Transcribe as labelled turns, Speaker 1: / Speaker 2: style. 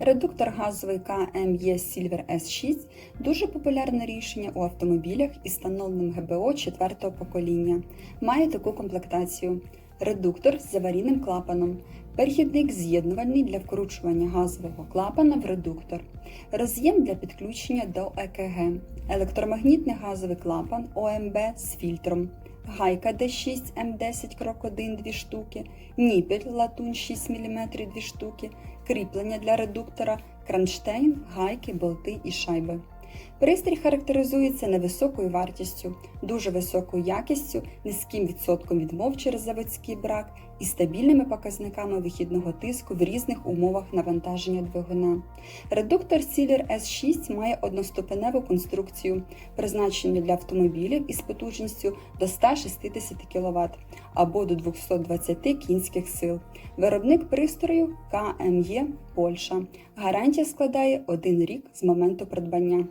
Speaker 1: Редуктор газовий KME Silver S6 дуже популярне рішення у автомобілях із встановленим ГБО 4-го покоління. Має таку комплектацію: редуктор з аварійним клапаном, перехідник з'єднувальний для вкручування газового клапана в редуктор, роз'єм для підключення до ЕКГ, електромагнітний газовий клапан ОМБ з фільтром. Гайка D6 М10 крок 1 2 штуки, ніпель латунь 6 мм 2 штуки, кріплення для редуктора, кронштейн, гайки, болти і шайби. Пристрій характеризується невисокою вартістю, дуже високою якістю, низьким відсотком відмов через заводський брак і стабільними показниками вихідного тиску в різних умовах навантаження двигуна. Редуктор Sealer S6 має одноступеневу конструкцію, призначену для автомобілів із потужністю до 160 кВт або до 220 кінських сил. Виробник пристрою КМЄ Польща. Гарантія складає один рік з моменту придбання.